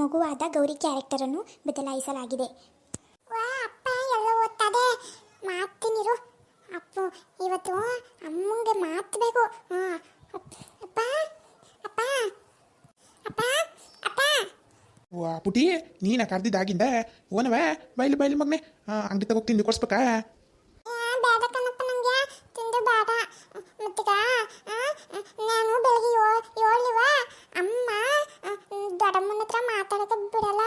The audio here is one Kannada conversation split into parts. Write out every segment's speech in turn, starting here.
ಮಗುವಾದ ಗೌರಿ ಕ್ಯಾರೆಕ್ಟರನ್ನು ಬದಲಾಯಿಸಲಾಗಿದೆ. ವಾ ಅಪ್ಪ ಎಲ್ಲ ಓದ್ತದೆ? ಮಾಡ್ತೀನಿರು ಅಪ್ಪು ಇವತ್ತು ಅಮ್ಮಂಗೆ ಮಾತ್ಬೇಕು ಹಾ ಅಪ್ಪ ಅಪ್ಪ ಅಪ್ಪ ಅಪ್ಪ ಅಪ್ಪ. ವಾ ಪುಟಿ ನೀನ ಕರ್ದಿದ್ದಾಗಿಂದ ಓನವ? ಬೈಲಿ ಬೈಲಿ ಮಗನೆ. ಅಂಗಡಿ ತಗೋಗಿ ತಿಂದು ಕೊಡ್ಸ್ಬೇಕಾ ಆ, ಬೇಡ ಕಣಪ್ಪ ನಂಗೆ ತಿಂದು ಬೇಡ ಮತ್ತೀಗ ಆ, ನಾನು ಬೆಳಗ್ಗೆ ಏಳ್ ಏಳಿವ ಅಮ್ಮ ಆ, ದೊಡ್ಡಮ್ಮನ ಹತ್ರ ಮಾತಾಡೋಕೆ ಬಿಡಲ್ಲ.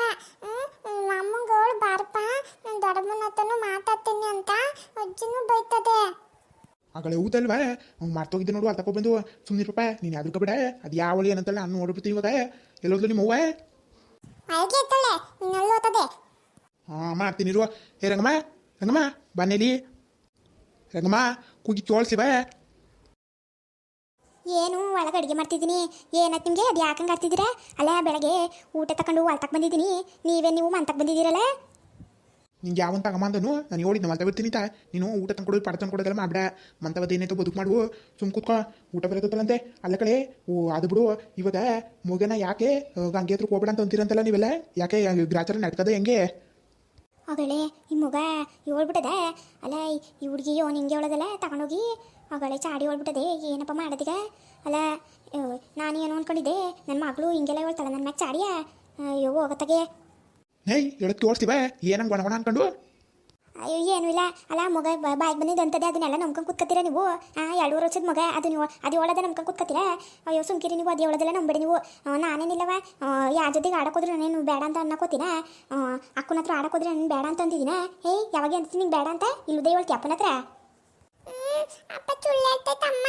ಅಮ್ಮಂಗೆ ಅವಳು ಬಾರಪ್ಪ. ನಾನು ದೊಡ್ಡಮ್ಮನ ಹತ್ರನೂ ಮಾತಾಡ್ತೀನಿ ಅಂತ. ಅಜ್ಜಿನೂ ಬೈತದೆ. ಆಗಳೇ ಊದಲ್ವಾ ಮಾಡ್ತೋಗಿದ್ದೆ ನೋಡು ಅಲ್ಲಿ ತಗೊಬಂದು ಸುಮ್ಮನೆ ಪಾಪ ನೀನು ಯಾವ್ದು ಬಿಡ. ಅದು ಯಾವ ಒಳಿ ಏನಂತಲ್ಲ ನಾನು ನೋಡ್ಬಿಡ್ತೀನಿ ಇವಾಗ. ಎಲ್ಲೋದ್ಲು ನಿಮ್ಮ ಅವ್ವ? ಅಲ್ಲಿಗೆ ಎತ್ತಳೆ ಇನ್ನೆಲ್ಲ ಓದ್ತದೆ ಹಾಂ ಮಾಡ್ತೀನಿ ಇರುವ ಏ ರಂಗಮ್ಮ ರಂಗಮ್ಮ ಬನ್ನೇಲಿ ರಂಗಮ್ಮ ಕೂಗಿ ಚೋಳ್ಸಿವ ಏನು ಒಳಗೆ ಅಡುಗೆ ಮಾಡ್ತಿದ್ದೀನಿ? ಏನಾಯ್ತು ನಿಮಗೆ? ಅದು ಯಾಕಂಗೆ ಆಡ್ತಿದ್ದೀರಾ? ಅಲ್ಲ ಬೆಳಗ್ಗೆ ಊಟ ತಗೊಂಡು ಹೊಲ್ತಕ್ಕೆ ಬಂದಿದ್ದೀನಿ. ನೀವೇ ನೀವು ಮಂತಕ್ಕೆ ಬಂದಿದ್ದೀರಲ್ಲ? ನಿಂಗೆ ಯಾವನ್ ತಗೊಂಬಂದನು ನಾನು ಹೇಳಿದ್ನ ಮಂತ ಬಿಡ್ತೀನಿ ತಾ ನೀನು ಊಟ ತಂದ್ಕೊಡೋದು ಪಾಡ ತಂದ್ಕೊಡೋದೆಲ್ಲ ಮಾಡ್ಬೇಡ. ಮಂತವದ್ದು ಏನಾಯ್ತು ಬದುಕು ಮಾಡುವು. ಸುಮ್ ಕೂತ್ಕೋ. ಊಟ ಬರತ್ತಲ್ಲಂತೆ ಅಲ್ಲ ಕಡೆ ಓ ಅದು ಬಿಡು. ಇವಾಗ ಮಗನ ಯಾಕೆ ಗಂಗೆ ಹತ್ರಕ್ಕೆ ಹೋಗ್ಬೇಡ ಅಂತ ಅಂತೀರಂತಲ್ಲ ನೀವೆಲ್ಲ? ಯಾಕೆ ಗ್ರಾಚಾರ ನಡ್ಕದ ಹೆಂಗೆ? ಅವಳೆ ಈ ಮಗ ಹೇಳ್ಬಿಟ್ಟದ? ಅಲ್ಲ ಈ ಹುಡುಗಿಯೋ ನಿಂಗೆ ಹಿಂಗೆ ಹೇಳೋದಲ್ಲ? ತಗೊಂಡೋಗಿ ಅವಳೆ ಚಾಡಿ ಹೋಗ್ಬಿಟ್ಟದೆ ಏನಪ್ಪ ಮಾಡೋದೀಗ? ಅಲ್ಲ ನಾನು ಏನು ಅನ್ಕೊಂಡಿದ್ದೆ ನನ್ನ ಮಗಳು ಹಿಂಗೆಲ್ಲ ಹೇಳ್ತಾಳೆ ನನ್ನ ಮ್ಯಾಗ ಚಾಡಿಯ? ಅಯ್ಯೋ ಹೋಗತ್ತಾಗೆ. ಏಯ್ ಹೇಳಕ್ಕೆ ತೋರಿಸ್ತೀವ ಏನಂಗೆ ಒಣ ಒಣ ಅನ್ಕೊಂಡು? ಅಯ್ಯೋ ಏನೂ ಇಲ್ಲ. ಅಲ್ಲ ಮಗ ಬಾಯ್ಗೆ ಬಂದಿದ್ದು ಅಂತದೆ ಅದನ್ನೆಲ್ಲ ನಂಬ್ಕೊಂಡು ಕೂತ್ಕತ್ತೀರ ನೀವು? ಆ ಎರಡೂವರೆ ವರ್ಷದ ಮಗ ಅದು ನೀವು ಅದು ಒಳದ ನಂಬ್ಕೊಂಡು ಕೂತ್ಕತ್ತೀರ? ಅಯ್ಯೋ ಸುಮ್ಕಿರಿ ನೀವು ಅದೇ ಒಳದೆಲ್ಲ ನಂಬಿಡಿ ನೀವು. ನಾನೇನಿಲ್ಲವ ಯಾರ ಜೊತೆಗೆ ಆಡಕೋದ್ರೆ ನಾನೇನು ಬೇಡ ಅಂತ ಅನ್ನಕೋತೀನ ಅಕ್ಕನ ಹತ್ರ ಆಡಕೋದ್ರೆ ನಾನು ಬೇಡ ಅಂತ ಅಂತಿದ್ದೀನ ಏಯ್ ಯಾವಾಗ ಅಂತೀನಿ ನಿಂಗೆ ಬೇಡ ಅಂತ? ಇಲ್ಲದೆ ಹೇಳ್ತಿ ಅಪ್ಪನ ಹತ್ರ? ಹ್ಮ್, ಅಪ್ಪ ಸುಳ್ಳೇಳ್ತೈತಮ್ಮ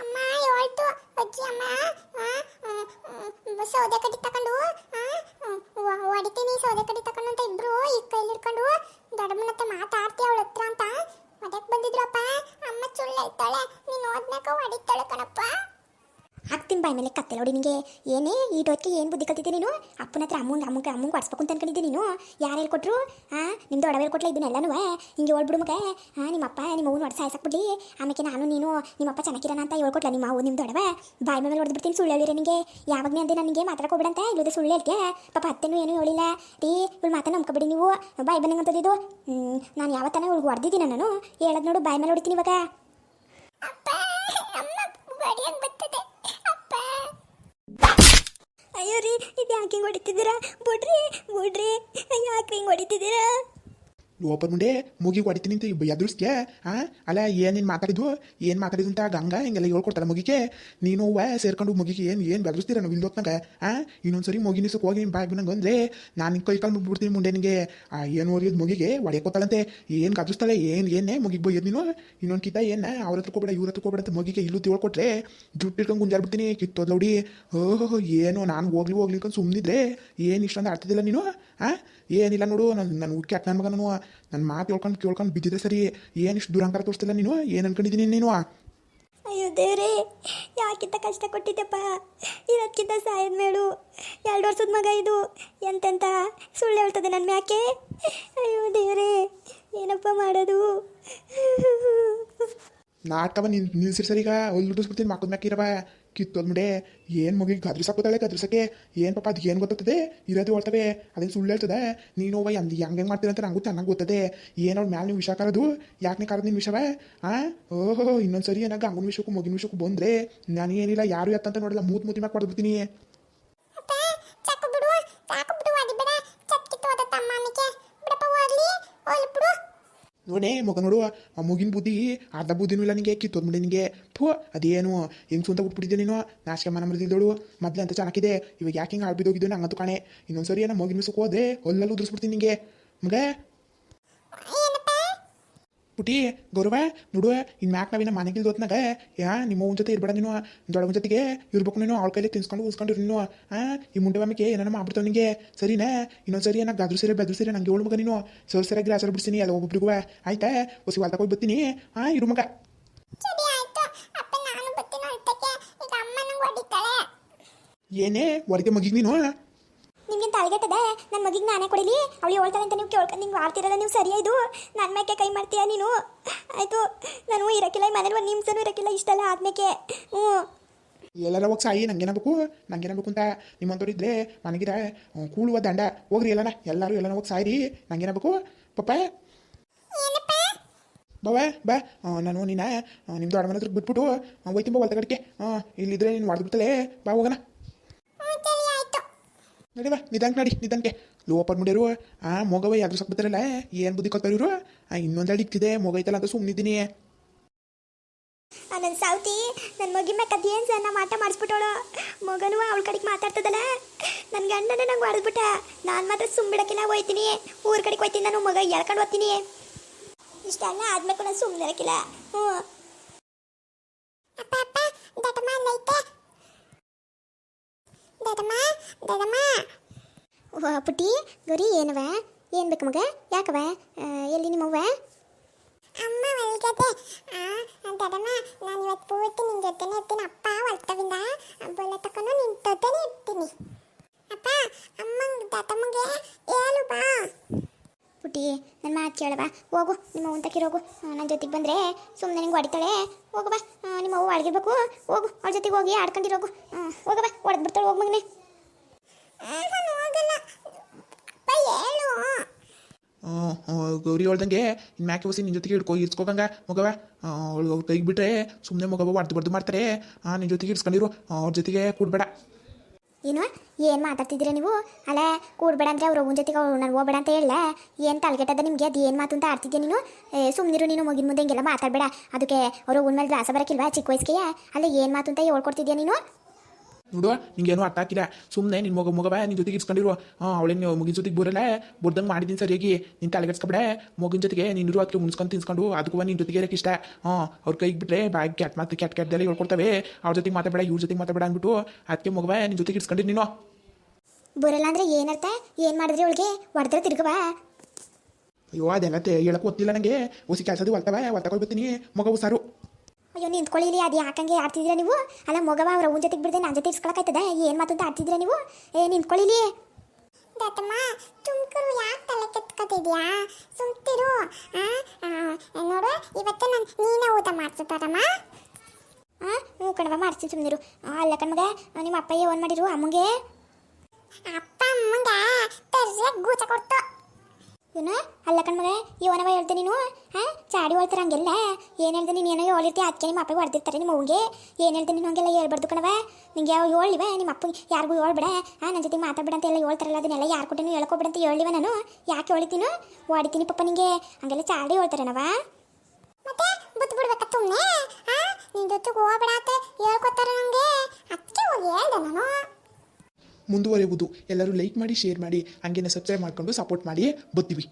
ಅಮ್ಮ ಹೇಳ್ತು ಅಜ್ಜಿ ಅಮ್ಮ ಆ, ಹ್ಮ್, ಹ್ಮ್, ಸೌದೆ ಕಡ್ಡಿ ತಕೊಂಡು ಆ, ಹ್ಮ್, ವ- ಹೊಡಿತೀನಿ ಸೌದೆ ಕಡ್ಡಿ ತಕೊಂಡು ಅಂತ ಇಬ್ರು ಈ ಕೈಲಿ ಹಿಡ್ಕೊಂಡು ದೊಡ್ಡಮ್ಮನ ಹತ್ರ ಮಾತಾಡ್ತಿ ಅವಳ ಹತ್ರ ಅಂತ ಹೊಡೆಕ್ ಬಂದಿದ್ರಪ್ಪ ಅಮ್ಮ ಸುಳ್ಳೇಳ್ತಾಳೆ ನೀನು ಓದ್ನಾಕ ಹೊಡಿತಾಳೆ ಕಣಪ್ಪ ಹಾಕ್ತೀನಿ ಬಾಯ್ ಮೇಲೆ ಕತ್ತೆ ನೋಡಿ ನಿನಗೆ ಏನೇ ಈಟೋದಕ್ಕೆ ಏನು ಬುದ್ಧಿ ಕಲ್ತಿದ್ದೆ ನೀನು? ಅಪ್ಪನ ಹತ್ರ ಅಮ್ಮಂಗೆ ಅಮ್ಮಂಗೆ ಅಮ್ಮಂಗೆ ಅಂತ ಅನ್ಕೊಂಡಿದ್ದೆ ನೀನು. ಯಾರು ಹೇಳ್ಕೊಟ್ರು ಹಾಂ ನಿಮ್ಮ ದೊಡ್ಡವೇರು ಕೊಟ್ಲ ಇದನ್ನೆಲ್ಲನೂ ಹಿಂಗೆ ಹೇಳ್ಬಿಡು ಮಗ. ಹಾಂ ನಿಮ್ಮಪ್ಪ ನಿಮ್ಮ ಅವ್ನು ಹೊಡೆಸ ಸಾಯ್ಸಕ್ಬಿಡ್ಲಿ ಆಮೇಲೆ ನಾನು, ನೀನು ನಿಮ್ಮಪ್ಪ ಚೆನ್ನಾಗಿರೋಣ ಅಂತ ಹೇಳ್ಕೊಟ್ಲ ನಿಮ್ಮ ಅವ್ನು ನಿಮ್ಮ ಒಡವೆ ಬಾಯ್ ಮೇಲೆ ಹೊಡೆದ್ಬಿಡ್ತೀನಿ ಸುಳ್ಳು ಹೇಳಿರ ನಿನಗೆ ಯಾವಾಗ ಅಂದೆ ನನಗೆ ಮಾತಾಡ್ಕೊಬಿಡಂತ ಇಲ್ಲದೆ ಸುಳ್ಳು ಹೇಳ್ತೀಯ? ಪಾಪ ಅತ್ತೆನೂ ಏನೂ ಹೇಳಿಲ್ಲ. ರೀ ಇವಳು ಮಾತನ್ನ ನಂಬ್ಕೊಬಿಡಿ ನೀವು. ಬಾಯ್ ಬಂದಂಗಂತದ್ದು ನಾನು ಯಾವತ್ತನ ಇವಳಿಗೆ ಹೊಡೆದಿದ್ದೀನಿ ನಾನು ಹೇಳೋದು ನೋಡು, ಬಾಯ್ ಮೇಲೆ ಹೊಡಿತೀನಿ ಇವಾಗ ಅಪ್ಪ ಅಮ್ಮ ಹೊಡಿಯಂಗ್ ಬರ್ತದೆ ಅಪ್ಪ ಅಯ್ಯೋ ರೀ ಇದು ಯಾಕೆ ಹಿಂಗೆ ಹೊಡಿತಿದ್ದೀರಾ? ಬಿಡ್ರಿ ಬಿಡ್ರಿ ಯಾಕೆ ಹಿಂಗೆ ಹೊಡಿತಿದ್ದೀರಾ? ಓಪನ್ ಮುಂಡೆ ಮುಗಿ ಹೊಡಿತೀನಿ ಅಂತ ಎದುರಿಸ್ಕೆ ಆ ಅಲ್ಲ ಏನೇನು ನೀನು ಮಾತಾಡಿದ್ವು ಏನು ಮಾತಾಡಿದ್ದು ಅಂತ ಗಂಗಾ ಹಿಂಗೆಲ್ಲ ಹೇಳ್ಕೊಡ್ತಾರೆ ಮುಗಿಗೆ ನೀನು ವ ಸೇರ್ಕೊಂಡು ಮುಗಿಗೆ ಏನು ಏನು ಬೆದರಿಸ್ತೀರ ನಾವು ಇಲ್ದೋತ್ನಾಗ ಆ ಇನ್ನೊಂದ್ಸರಿ ಮುಗಿ ನಿಸಕ್ಕೆ ಹೋಗಿ ಬಾಯ್ ನಂಗೆ ಅಂದರೆ ನಾನು ಕೈ ಕಾಲು ಬಿಡ್ತೀನಿ ಮುಂಡೆ ನಿನಗೆ ಏನು ಓದಿದ್ ಮುಗಿಗೆ ಹೊಡೆಯೋಕೋತಾಳಂತೆ ಏನು ಗದರಿಸ್ತಾಳೆ ಏನು ಏನೇ ಮುಗಿಗೆ ಬೈಯೋದು ನೀನು ಇನ್ನೊಂದು ಕಿತ್ತ ಏನು ಅವ್ರ ಹತ್ರ ಕೊಬೇಡ ಇವ್ರ ಹತ್ರ ಕೊಬೇಡ ಅಂತ ಮುಗಿಗೆ ಇಲ್ಲೂ ತಿಳ್ಕೊಟ್ರೆ ಜುಟ್ಟು ಇಟ್ಕೊಂಡು ಗುಂಜಾಡ್ಬಿಡ್ತೀನಿ ಕಿತ್ತೋದ್ಲೌಡಿ ಓಹೋ ಏನು ನಾನು ಹೋಗ್ಲಿ ಹೋಗ್ಲಿ ಅಂತ ಸುಮ್ಮನಿದ್ರೆ ಏನು ಇಷ್ಟೊಂದು ಆಡ್ತಿದ್ದಿಲ್ಲ ನೀನು ಹಾಂ? ಏನಿಲ್ಲ ನೋಡು ನನ್ನ ನನ್ನ ಅಕ್ಕ ನನ್ನ ಮಗ ನಾನು ನನ್ನ ಮಾತು ಹೇಳ್ಕೊಂಡು ಕೇಳ್ಕೊಂಡು ಬಿದ್ದಿದೆ ಸರಿ. ಏನಿಷ್ಟು ಇಷ್ಟು ದುರಂಕಾರ ತೋರಿಸ್ತಿಲ್ಲ ನೀನು? ಏನು ಅನ್ಕೊಂಡಿದ್ದೀನಿ ನೀನು? ಅಯ್ಯೋ ದೇವ್ರೇ ಯಾಕಿಂತ ಕಷ್ಟ ಕೊಟ್ಟಿದ್ದೆಪ್ಪ ಇದಕ್ಕಿಂತ ಸಾಯದ ಮೇಳು ಎರಡು ವರ್ಷದ ಮಗ ಇದು. ಎಂತೆಂತ ಸುಳ್ಳು ಹೇಳ್ತದೆ ನನ್ನ ಮ್ಯಾಕೆ? ಅಯ್ಯೋ ದೇವ್ರೇ ಏನಪ್ಪ ಮಾಡೋದು? ನಾಟಕವ ನಿನ್ ನಿಲ್ಸಿರ್ ಸರಿ ಈಗ ಮಕ್ಕದ ಹುಟ್ಟಿಸ್ಬಿಡ್ತೀನಿ ಮಕ್ಕಳ ಮ್ಯಾಕ ಇರವ ಕಿತ್ತೋದ್ ಮುಡೆ, ಏನು ಮುಗಿ ಗದ್ರಿಸಾಕೋತಾಳೆ ಗದ್ರಿಸಕ್ಕೆ ಏನು ಪಾಪ ಅದು ಏನು ಗೊತ್ತದೆ ಇರೋದು ಹೇಳ್ತವೆ. ಅದೇನು ಸುಳ್ಳು ಹೇಳ್ತದೆ. ನೀನು ಹೋಗಿ ಅಂದು ಹೆಂಗೆ ಮಾಡ್ತೀರ ಅಂತ ನಂಗೂ ಚೆನ್ನಾಗಿ ಗೊತ್ತದೆ. ಏನು ಅವ್ರ ಮ್ಯಾಲೆ ನೀವು ವಿಷ ಕರೋದು? ಯಾಕೆ ಕರೋದು ನಿನ್ನ ವಿಷವ? ಹಾಂ ಓಹೋ ಇನ್ನೊಂದು ಸರಿ ಏನಾಗ ಅಂಗನ ವಿಷಯಕ್ಕೂ, ಮಗಿನ ವಿಷಯಕ್ಕೂ ಬಂದರೆ ನಾನು ಏನಿಲ್ಲ, ಯಾರು ಎತ್ತಂತ ನೋಡಿಲ್ಲ, ಮೂತ್ ಮೂತಿ ಮ್ಯಾಗ ಕೊಡ್ಬಿಡ್ತೀನಿ ಅಪ್ಪ ಚಾಕು ಬಿಡು ಚಾಕು ಬಿಡು ಅದಿಬೇಡ ಚಟ್ಕಿತ್ತು ಅದ ತಮ್ಮ ಅಮ್ಮಿಗೆ ಬಿಡಪ್ಪ ಹೋಗ್ಲಿ ಹೋಗ್ಲಿ ಬಿಡು ನೋಡೇ, ಮಗ ನೋಡು, ಆ ಮುಗಿನ ಬುದ್ಧಿ ಅರ್ಧ ಬುದ್ಧಿನೂ ಇಲ್ಲ ನಿಂಗೆ, ಕಿತ್ತೋದ್ ಮುಂದೆ ನಿನಗೆ ಥೂ, ಅದೇನು ಹೆಂಗ್ ಅಂತ ಬಿಟ್ಬಿಟ್ಟಿದ್ದೆ ನೀನು? ನಾಶಕ ಮನ ಮರೆದಿದ್ದಳು ಮೊದಲೇ ಅಂತ ಚೆನ್ನಾಗಿದೆ ಇವಾಗ ಯಾಕೆ ಹಿಂಗೆ ಆಳ್ಬಿದ್ದೋಗಿದ್ದು ನಂಗಂತೂ ಕಾಣೆ. ಇನ್ನೊಂದು ಸರಿ ಮುಗಿನ ಮಿಸಕ್ಕೆ ಹೋದ್ರೆ ಹೊಲ್ಲಲ್ಲಿ ಉದುರಿಸ್ಬಿಡ್ತೀನಿ ನಿಂಗೆ. ಮಗೇ ಪುಟಿ ಗೌರವ ನೋಡುವ ಇನ್ನು ಮ್ಯಾಕ್ ನಾವಿನ ಮನೆಗೆ ದೋತ್ನಾಗ ಯಾ ನಿಮ್ಮ ಅವ್ನ ಜೊತೆ ಇರ್ಬೇಡ ನೀನು ದೊಡ್ಡ ಜೊತೆಗೆ ಇರ್ಬೇಕು ನೀನು ಅವಳ ಕೈಲಿ ತಿನ್ಸ್ಕೊಂಡು ಉಸ್ಕೊಂಡು ನೀನು ಈ ಮುಂಡೆ ಬಾಮಿಗೆ ಏನಾರ ಮಾಡ್ಬಿಡ್ತಾವ ನಿಂಗೆ ಸರಿನಾ? ಇನ್ನೊಂದು ಸರಿ ನನಗೆ ಗದ್ರು ಸೀರೆ ಬೆದ್ರು ಸೀರೆ ನಂಗೆ ಮಗ ನೀನು ಸರ್ ಸರಿಯಾಗಿ ಆಚಾರ ಬಿಡ್ತೀನಿ ಅಲ್ಲ ಒಬ್ಬೊಬ್ರಿಗೂ ಆಯ್ತಾ? ಹೊಸಿ ವಾಲ್ದಾಗ ಹೋಗಿ ಬರ್ತೀನಿ ಹಾಂ ಇರು ಮಗ. ಸರಿ ಆಯ್ತು ಅಪ್ಪ ನಾನು ಬರ್ತೀನಿ ಅಳ್ತಕ್ಕೆ ಈಗ ಅಮ್ಮ ನಂಗೆ ಹೊಡಿತಾಳೆ. ಏನೇ ಹೊರಗೆ ಮಗಿಗೆ ನೀನು ನಿಮ್ಗೆ ತಲೆಗೆಟ್ಟದೆ ನನ್ನ ಮಗಿಗೆ ನಾನೇ ಕೊಡಿಲಿ? ಅವಳು ಹೇಳ್ತಾಳೆ ಅಂತ ನೀವು ಕೇಳ್ಕೊಂಡು ನಿಂಗೆ ಮಾಡ್ತಿರಲ್ಲ ನೀವು ಸರಿಯಾ ಇದು? ನನ್ನ ಮೇಕೆ ಕೈ ಮಾಡ್ತೀಯ ನೀನು? ಆಯಿತು ನಾನು ಇರಕ್ಕಿಲ್ಲ ಈ ಮನೇಲಿ ಒಂದು ನಿಮಿಷನೂ ಇರಕ್ಕಿಲ್ಲ ಇಷ್ಟೆಲ್ಲ ಆದ್ಮೇಕೆ. ಹ್ಞೂ. ಎಲ್ಲರ ಹೋಗಿ ಸಾಯಿ ನಂಗೇನಬೇಕು ನಂಗೇನಬೇಕು ಅಂತ ನಿಮ್ಮಂತವ್ರು ಇದ್ರೆ ನನಗಿದ ಕೂಳುವ ದಂಡ. ಹೋಗ್ರಿ ಎಲ್ಲನ ಎಲ್ಲರೂ ಎಲ್ಲನ ಹೋಗಿ ಸಾಯ್ರಿ. ನಂಗೇನಬೇಕು ಪಪ್ಪ? ಏನಪ್ಪ? ಬಾವ ಬಾ. ನಾನು ನಿನ್ನ ನಿಮ್ಮ ದೊಡ್ಡ ಮನೆ ಹತ್ರ ಬಿಟ್ಬಿಟ್ಟು ಹೋಯ್ತಿಂಬ ಬಾ ಹೊಲ್ತಗಡಿಕೆ ಹಾಂ ಇಲ್ಲಿದ್ರೆ ನೀನು ಹೊಡೆದ್ಬಿಡ್ತಲೇ ಬಾ ಹೋಗೋಣ. ನಡಿ ಬಾ ನಿಧಾನಕ್ಕೆ ನಡಿ ನಿಧಾನಕ್ಕೆ. ಓಪನ್ ಮುಡಿಯರು ಆ ಮೊಗವ ಯಾರು ಸಾಕ್ಬಿಡ್ತಾರಲ್ಲ ಏನು ಬುದ್ಧಿ ಕೊಡ್ತಾರೆ ಇವರು ಆ ಇನ್ನೊಂದು ಇಕ್ತಿದೆ ಮೊಗೈತಲ್ಲ ಅಂತ ಸುಮ್ಮನಿದ್ದೀನಿ ನನ್ನ ಸಾವ್ತಿ ನನ್ನ ಮಗಿ ಮ್ಯಾಕದ್ ಏನು ಸಣ್ಣ ಮಾಟ ಮಾಡಿಸ್ಬಿಟ್ಟವಳು. ಮಗನೂ ಅವಳ ಕಡೆಗೆ ಮಾತಾಡ್ತದಲ್ಲ. ನನ್ನ ಗಂಡನ ನಂಗೆ ಹೊಡೆದ್ಬಿಟ್ಟ ನಾನು ಮಾತ್ರ ಸುಮ್ಬಿಡಕ್ಕಿಲ್ಲ ಹೋಯ್ತೀನಿ. ಊರ ಕಡೆಗೆ ಹೋಯ್ತೀನಿ ನಾನು ಮಗ ಎಳ್ಕೊಂಡು ಹೋಗ್ತೀನಿ. ಇಷ್ಟ ಅಲ್ಲ ಆದ್ಮೇಲೆ ನಾನು ಸುಮ್ಮನೆ ಇರಕ್ಕಿಲ್ಲ. ಹ್ಞೂ. ಅಪ್ಪ ಅಪ್ಪ ಅಲ್ಲೈತೆ. ದಡಮ್ಮ ದಡಮ್ಮ ಓ ಪುಟ್ಟಿ ಗೌರಿ ಏನವ ಏನು ಬೇಕು ಮಗ? ಯಾಕವ ಎಲ್ಲಿ ನಿಮ್ಮವ್ವ? ಅಮ್ಮ ಒಲ್ಗದೆ ಆ ದಡಮ್ಮ ನಾನು ಇವತ್ತು ಪೂರ್ತಿ ನಿನ್ನ ಜೊತೆನೇ ಇರ್ತೀನಿ. ಅಪ್ಪ ಹೊಲ್ತವಿಂದ ಬೊಲ ತಕೊಂಡು ನಿನ್ನ ಜೊತೆನೇ ಇರ್ತೀನಿ. ಅಪ್ಪ ಅಮ್ಮಂಗೆ ದಡಮ್ಮಗೆ ಹೇಳು ಬಾ. ಪುಟ್ಟಿ ನನ್ನ ಮಾತು ಕೇಳವ ಹೋಗು ನಿಮ್ಮ ಅವ್ವನ ಹೋಗು. ನನ್ನ ಜೊತೆಗೆ ಬಂದರೆ ಸುಮ್ಮನೆ ನಿಂಗೆ ಹೊಡಿತಾಳೆ. ಹೋಗು ಬಾ ನಿಮ್ಮ ಅವ್ವ ಅಳಗಿರ್ಬೇಕು. ಹೋಗು ಅವ್ಳ ಜೊತೆಗೆ ಹೋಗಿ ಆಡ್ಕೊಂಡಿರೋಗು. ಹೋಗು ಬಾ ಹೊಡೆದ್ಬಿಡ್ತಾಳೆ ಹೋಗಿ ಮಗನೇ ನಾನು ಹೋಗಲ್ಲ ಅಪ್ಪ ಹೇಳು ಗೌರಿ ಹೇಳ್ದಂಗೆ ಇನ್ನು ಮ್ಯಾಕೆ ಹೊಸಿ ನಿನ್ನ ಜೊತೆಗೆ ಹಿಡ್ಕೊ ಇರ್ಸ್ಕೋಗಂಗ ಮಗವ. ಅವಳು ಅವ್ರ ಕೈಗೆ ಬಿಟ್ರೆ ಸುಮ್ಮನೆ ಮಗವ ಹೊಡ್ದು ಬಡ್ದು ಮಾಡ್ತಾರೆ. ಆ ನಿನ್ನ ಜೊತೆಗೆ ಇಡ್ಸ್ಕೊಂಡಿರು ಅವ್ರ ಜೊತೆಗೆ ಕೂಡ್ಬೇಡ. ಏನು ಏನು ಮಾತಾಡ್ತಿದ್ದೀರಾ ನೀವು? ಅಲ್ಲ ಕೂಡ್ಬೇಡ ಅಂದರೆ ಅವ್ರ ಅವ್ವನ ಜೊತೆಗೆ ಅವ್ರು ನಾನು ಹೋಗ್ಬೇಡ ಅಂತ ಹೇಳಲ್ಲ ಏನು ತಲೆಗೆಟ್ಟದ ನಿಮಗೆ? ಅದು ಏನು ಮಾತು ಅಂತ ಆಡ್ತಿದ್ದೆ ನೀನು? ಸುಮ್ಮನಿರು ಸುಮ್ನಿರು ನೀನು ಮಗಿನ ಮುಂದೆ ಹಿಂಗೆಲ್ಲ ಮಾತಾಡಬೇಡ. ಅದಕ್ಕೆ ಅವರು ಮೇಲೆ ದಾಸ ಬರಕ್ಕಿಲ್ವಾ ಚಿಕ್ಕ ವಯಸ್ಸಿಗೆ ಅಲ್ಲ ಏನು ಮಾತು ಅಂತ ಹೇಳ್ಕೊಡ್ತಿದ್ಯಾ ನೀನು? ನೋಡುವ ನಿಂಗೇನು ಅರ್ಥ ಆಗಿಲ್ಲ ಸುಮ್ಮನೆ ನಿನ್ನ ಮಗ ಮಗವ ನಿನ್ನ ಜೊತೆಗೆ ಇಡ್ಸ್ಕೊಂಡಿರು ಹಾಂ ಅವಳೇನು ಮುಗಿನ ಜೊತೆಗೆ ಬರಲ್ಲ. ಬರ್ದಂಗೆ ಮಾಡಿದ್ದೀನಿ ಸರಿಯಾಗಿ ನಿನ್ನ ತಲೆಗೆಡ್ಸ್ಕೊಬೇಡ ಮಗಿನ ಜೊತೆಗೆ ನೀನು ಅದಕ್ಕೆ ಮುನ್ಸ್ಕೊಂಡು ತಿನ್ಸ್ಕೊಂಡು ಅದಕ್ಕೂ ನಿನ್ನ ಜೊತೆಗೆ ಇರೋಕೆ ಇಷ್ಟ. ಹಾಂ ಅವ್ರ ಕೈಗೆ ಬಿಟ್ಟರೆ ಬಾಯ್ ಕ್ಯಾಟ್ ಮಾತು ಕ್ಯಾಟ್ ಕೆಟ್ಟದೆಲ್ಲ ಹೇಳ್ಕೊಡ್ತವೆ. ಅವ್ರ ಜೊತೆಗೆ ಮಾತಾಡಬೇಡ ಇವ್ರ ಜೊತೆಗೆ ಮಾತಾಡಬೇಡ ಅಂದ್ಬಿಟ್ಟು ಅದಕ್ಕೆ ಮಗವ ನಿನ್ನ ಜೊತೆಗೆ ಇಡ್ಸ್ಕೊಂಡಿರು ನೀನು. ಬರಲ್ಲ ಅಂದರೆ ಏನರ್ಥ ಏನು ಮಾಡಿದ್ರಿ ಅವಳಿಗೆ? ಹೊಡೆದ್ರೆ ತಿರ್ಗವ ಅಯ್ಯೋ ಅದೆಲ್ಲ ಹೇಳಕ್ಕೆ ಗೊತ್ತಿಲ್ಲ ನನಗೆ ಹೊಸಿ ಕೆಲಸದ ಹೊಲ್ತವ ಹೊಲ್ತಕೊಂಡು ಬರ್ತೀನಿ ಮಗ ಹುಸಾರು ಅಯ್ಯೋ ನಿಂತ್ಕೊಳ್ಳಿ ಇಲ್ಲಿ ಅದು ಯಾಕಂಗೆ ಆಡ್ತಿದ್ರೆ ನೀವು? ಅಲ್ಲ ಮಗವ ಅವ್ರ ಅವ್ನ ಜೊತೆಗೆ ಬಿಡದೆ ನನ್ನ ಜೊತೆ ಇಸ್ಕೊಳಕಾಯ್ತದ ಏನು ಮಾತು ಅಂತ ಆಡ್ತಿದ್ದೀರಾ ನೀವು? ಏ ನಿಂತ್ಕೊಳ್ಳಿ ಇಲ್ಲಿ ದತ್ತಮ್ಮ ತುಮಕೂರು ಯಾಕೆ ತಲೆ ಕೆತ್ಕೋತಿದ್ಯಾ? ಸುಮ್ತಿರು. ನೋಡು ಇವತ್ತು ನಾನು ನೀನೇ ಊಟ ಮಾಡ್ಸುತ್ತಾರಮ್ಮ? ಹಾಂ ಹ್ಞೂ ಕಣವ ಮಾಡಿಸ್ತೀನಿ ಸುಮ್ಮನಿರು ಅಲ್ಲ ಕಣ್ಮಗ ನಿಮ್ಮ ಅಪ್ಪಯ್ಯ ಓನ್ ಮಾಡಿರು ಅಮ್ಮಂಗೆ? ಅಪ್ಪ ಅಮ್ಮಂಗ ತರ್ರೆ ಗೂಚ ಕೊಡ್ತು. ಏನು? ಅಲ್ಲ ಕಣ್ಮಗ ಇವನವ ಹೇಳ್ತೀನಿ ನೀನು? ಚಾಡಿ ಹೊಳ್ತಾರೆ ಹಂಗೆಲ್ಲ ಏನು ಹೇಳ್ದೆ ನೀನು ಏನೋ ಹೇಳಿರ್ತಿ ಅದಕ್ಕೆ ನಿಮ್ಮ ಅಪ್ಪಗೆ ಹೊಡೆದಿರ್ತಾರೆ ನಿಮ್ಮ ಅವ್ಗೆ ಏನು ಹೇಳ್ದೆ ನೀನು ಹಂಗೆಲ್ಲ ಹೇಳ್ಬಾರ್ದು ಕಣವ ನಿಂಗೆ ಯಾವ ಹೇಳಿವೆ ನಿಮ್ಮ ಅಪ್ಪ ಯಾರಿಗೂ ಹೇಳ್ಬೇಡ ಆ ನನ್ನ ಜೊತೆ ಮಾತಾಡ್ಬೇಡ ಅಂತ ಎಲ್ಲ ಹೇಳ್ತಾರಲ್ಲ ಅದನ್ನೆಲ್ಲ ಯಾರು ಕೊಟ್ಟೇನು ಹೇಳ್ಕೊಬೇಡ ಅಂತ ಹೇಳಿವೆ ನಾನು. ಯಾಕೆ ಹೊಳಿತೀನು ಹೊಡಿತೀನಿ ಪಪ್ಪ ನಿಂಗೆ. ಹಂಗೆಲ್ಲ ಚಾಡಿ ಹೇಳ್ತಾರೇನವ ಮತ್ತೆ ಬುತ್ ಬಿಡ್ಬೇಕ ಸುಮ್ಮನೆ ಆ ನಿನ್ನ ಜೊತೆಗೆ ಹೋಗ್ಬೇಡ ಅಂತ ಹೇಳ್ಕೊತಾರ ನನಗೆ ಅದಕ್ಕೆ ಹೋಗಿ ಹೇಳ್ದೆ ನಾನು. ಮುಂದುವರೆಯುವುದು. ಎಲ್ಲರೂ ಲೈಕ್ ಮಾಡಿ ಶೇರ್ ಮಾಡಿ. ಹಂಗೇನೆ ಸಬ್ಸ್ಕ್ರೈಬ್ ಮಾಡ್ಕೊಂಡು ಸಪೋರ್ಟ್ ಮಾಡಿ. ಬರ್ತೀವಿ